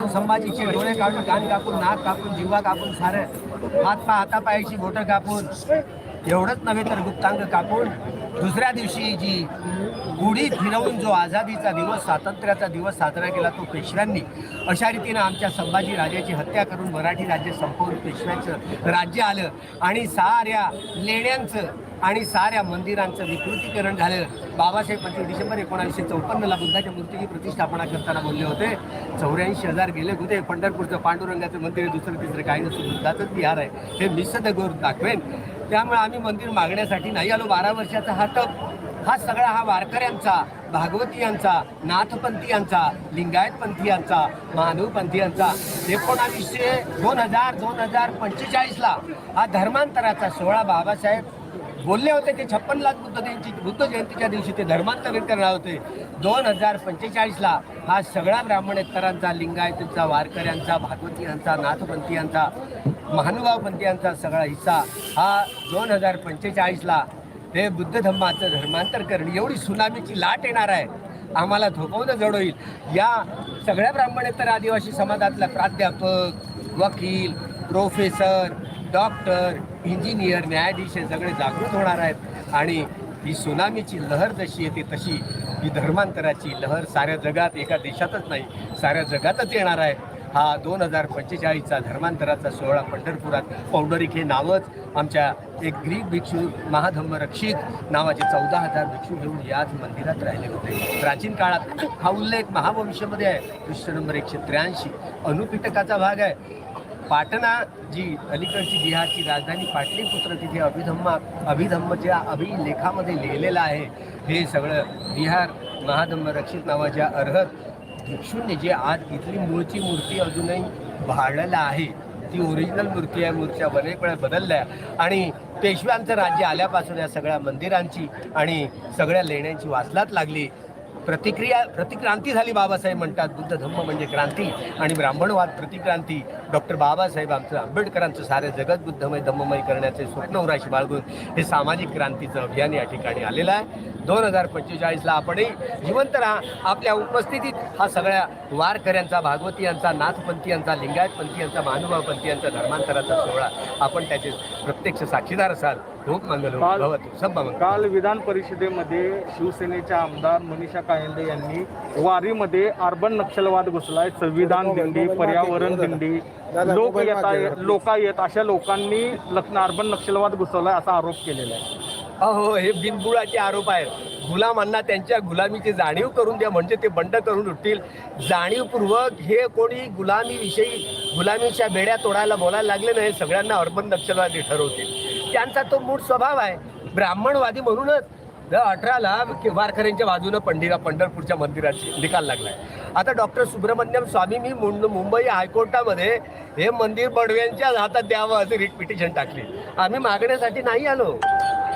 संभाजीचे डोळे काढून कान कापून नाक कापून जिव्हा कापून सारं हात पा हातापायाची बोटं कापून एवढंच नव्हे तर गुप्तांग कापून दुसऱ्या दिवशी जी गुढी फिरवून जो आझादीचा दिवस स्वातंत्र्याचा दिवस साजरा केला तो पेशव्यांनी अशा रीतीनं आमच्या संभाजी राजाची हत्या करून मराठी राज्य संपवून पेशव्यांचं राज्य आलं आणि साऱ्या लेण्यांचं आणि साऱ्या मंदिरांचं विकृतीकरण झालं बाबासाहेब पंचवीस डिसेंबर एकोणावीसशे चौपन्नला बुद्धाच्या मूर्तीची प्रतिष्ठापना करताना बोलले होते. चौऱ्याऐंशी हजार गेले कुठे पंढरपूरचं पांडुरंगाचं मंदिर आहे, दुसरं तिसरं काही नसून बुद्धाचंच विहार आहे. हे निसद गोर दाखवेन. त्यामुळे आम्ही मंदिर मागण्यासाठी नाही आलो. बारा वर्षाचा हा तप हा सगळा हा वारकऱ्यांचा भागवतीयांचा नाथपंथीयांचा लिंगायतपंथीयांचा महानूपंथीयांचा एकोणावीसशे दोन हजार दोन हजार पंचेचाळीसला हा धर्मांतराचा सोहळा बाबासाहेब बोलले होते ते छप्पन लाख बुद्ध जयंती बुद्ध जयंतीच्या दिवशी ते धर्मांतरित करणार होते. दोन हजार पंचेचाळीसला हा सगळा ब्राह्मणेतरांचा लिंगायतींचा वारकऱ्यांचा भागवतीयांचा नाथपंथीयांचा महानुभावपंथीयांचा सगळा हिस्सा हा दोन हजार पंचेचाळीसला हे बुद्ध धम्माचं धर्मांतर करणे एवढी सुनामीची लाट येणार आहे. आम्हाला थोपवणं जड होईल. या सगळ्या ब्राह्मणेतर आदिवासी समाजातला प्राध्यापक वकील प्रोफेसर डॉक्टर इंजिनियर न्यायाधीश हे सगळे जागृत होणार आहेत. आणि ही सुनामीची लहर जशी येते तशी ही धर्मांतराची लहर साऱ्या जगात एका देशातच नाही साऱ्या जगातच येणार आहे. हा दोन हजार पंचेचाळीसचा धर्मांतराचा सोहळा पंढरपुरात पौंडरिक हे नावच आमच्या एक ग्रीक भिक्षू महाधम्म रक्षित नावाचे चौदा हजार भिक्षू घेऊन याच मंदिरात राहिले होते. प्राचीन काळात हा उल्लेख महावंशमध्ये आहे. पृष्ठ नंबर एकशे त्र्याऐंशी. अनुपिटकाचा भाग आहे. पाटणा जी अलीकडची बिहारची राजधानी पाटलीपुत्र तिथे अभिधम्मा अभिधम्मच्या अभिलेखामध्ये लिहिलेलं आहे. हे सगळं बिहार महाधम्म रक्षित नावाच्या अर्हत भिक्षूंनी जे आज इथली मूळची मूर्ती अजूनही भाळलेलं आहे. ती ओरिजिनल मूर्ती आहे मूर्त्या अनेक वेळा बदलल्या. आणि पेशव्यांचं राज्य आल्यापासून या सगळ्या मंदिरांची आणि सगळ्या लेण्यांची वाचलात लागली. प्रतिक्रिया प्रतिक्रांती झाली बाबासाहेब म्हणतात. बुद्ध धम्म म्हणजे क्रांती आणि ब्राह्मणवाद प्रतिक्रांती. डॉक्टर बाबासाहेब आमचं आंबेडकरांचं सारे जगत बुद्धमय धम्ममय करण्याचे स्वप्न उराशी बाळगून हे सामाजिक क्रांतीचं अभियान या ठिकाणी आलेलं आहे. दोन हजार पंचेचाळीसला आपणही जिवंत राहा. आपल्या उपस्थितीत हा सगळ्या वारकऱ्यांचा भागवतीयांचा नाथपंथीयांचा लिंगायतपंथीयांचा महानुभावपंथीयांचा धर्मांतराचा सोहळा आपण त्याचे प्रत्यक्ष साक्षीदार असाल. काल- काल विधान परिषदेमध्ये शिवसेनेच्या आमदार मनीषा कायंदे यांनी वारीमध्ये अर्बन नक्षलवाद घुसलाय संविधान दिंडी पर्यावरण दिंडी. लोक येत आहे लोक येत अशा लोकांनी अर्बन नक्षलवाद घुसवलाय असा आरोप केलेला आहे. अहो हे बिनबुडाचे आरोप आहेत. गुलामांना त्यांच्या गुलामीची जाणीव करून द्या म्हणजे ते बंड करून उठतील. जाणीवपूर्वक हे कोणी गुलामीविषयी गुलामीच्या बेड्या तोडायला बोलायला लागले नाही सगळ्यांना अर्बन नक्षलवादी ठरवतील. त्यांचा तो मूळ स्वभाव आहे. ब्राह्मणवादी म्हणूनच द अठराला वारकऱ्यांच्या बाजूनं पंढीरा पंढरपूरच्या मंदिराची निकाल लागलाय. आता डॉक्टर सुब्रमण्यम स्वामी मी मुंबई हायकोर्टामध्ये हे मंदिर बडव्यांच्या हातात द्यावं असं रिट पिटिशन टाकली. आम्ही मागण्यासाठी नाही आलो.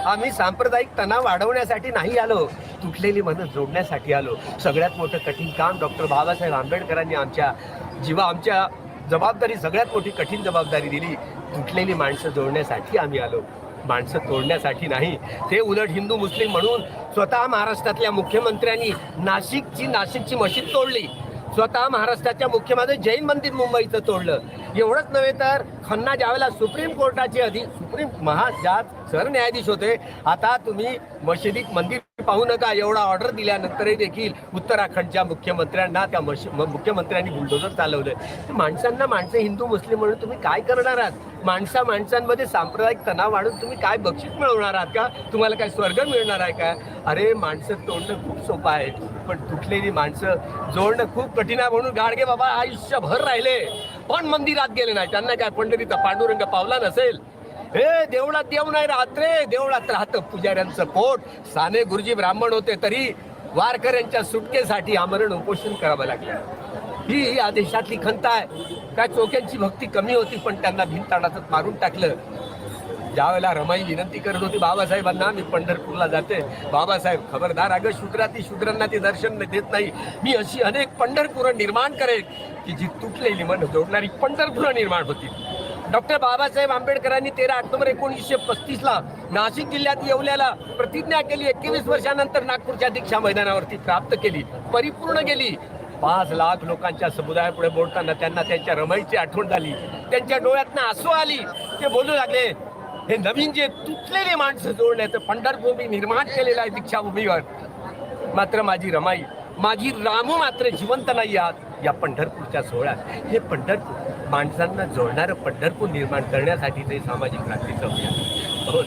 आम्ही सांप्रदायिक तणाव वाढवण्यासाठी नाही आलो. तुटलेली मनं जोडण्यासाठी आलो. सगळ्यात मोठं कठीण काम डॉक्टर बाबासाहेब आंबेडकरांनी आमच्या जीवा आमच्या जबाबदारी सगळ्यात मोठी कठीण जबाबदारी दिली तुटलेली माणसं जोडण्यासाठी आम्ही आलो. माणसं तोडण्यासाठी नाही. ते उलट हिंदू मुस्लिम म्हणून स्वतः महाराष्ट्रातल्या मुख्यमंत्र्यांनी नाशिकची नाशिकची मशीद तोडली. स्वतः महाराष्ट्राच्या मुख्यमंत्री जैन मंदिर मुंबईचं तोडलं. एवढंच नव्हे तर खन्ना ज्यावेळेला सुप्रीम कोर्टाचे अधिक सुप्रीम महा सरन्यायाधीश होते. आता तुम्ही मशिदीत मंदिर पाहू नका. एवढा ऑर्डर दिल्यानंतरही देखील उत्तराखंडच्या मुख्यमंत्र्यांना त्या मुख्यमंत्र्यांनी बुलडोजर चालवलं माणसांना माणसं हिंदू मुस्लिम म्हणून तुम्ही काय करणार आहात? माणसा माणसांमध्ये सांप्रदायिक तणाव वाढून तुम्ही काय बक्षीस मिळवणार आहात का? तुम्हाला काय स्वर्ग मिळणार आहे का? अरे माणसं तोडणं खूप सोपं आहे. पण तुटलेली माणसं जोडणं खूप कठीण आहे म्हणून गाडगे बाबा आयुष्यभर राहिले. पण मंदिरात गेले नाही. त्यांना काय पंढरीचा पांडुरंग पावला नसेल? हे देवळात देव नाही राहत रे. देवळात राहतं पुजाऱ्यांचं पोट. साने गुरुजी ब्राह्मण होते तरी वारकऱ्यांच्या सुटकेसाठी आमरण उपोषण करावं लागलं. ही आदेशातली खंत आहे. काय चोक्यांची भक्ती कमी होती पण त्यांना भिंताडातच मारून टाकलं. ज्यावेळेला रमाई विनंती करत होती बाबासाहेबांना मी पंढरपूरला जाते. बाबासाहेब खबरदार अगं शूद्राती शूद्रांना ते दर्शन देत नाही. मी अशी अनेक पंढरपूर निर्माण करेल की जी तुटलेली मन जोडणारी पंढरपूर निर्माण होती डॉक्टर बाबासाहेब आंबेडकरांनी तेरा ऑक्टोबर एकोणीसशे पस्तीसला नाशिक जिल्ह्यात येवल्याला प्रतिज्ञा केली. एकवीस वर्षानंतर नागपूरच्या दीक्षा मैदानावरती प्राप्त केली. परिपूर्ण केली पाच लाख लोकांच्या समुदायापुढे बोलताना त्यांना त्यांच्या रमाईची आठवण झाली. त्यांच्या डोळ्यातनं आसू आली. ते बोलू लागले हे नवीन जे तुटलेले माणसं जोडण्याचं पंढरभूमी निर्माण केलेलं आहे दीक्षाभूमीवर. मात्र माझी रमाई माझी रामू मात्र जिवंत नाही आहात. या पंढरपूरच्या सोहळ्यात हे पंढरपूर माणसांना जोडणारं पंढरपूर निर्माण करण्यासाठी ते सामाजिक क्रांतीचं अभियान हो,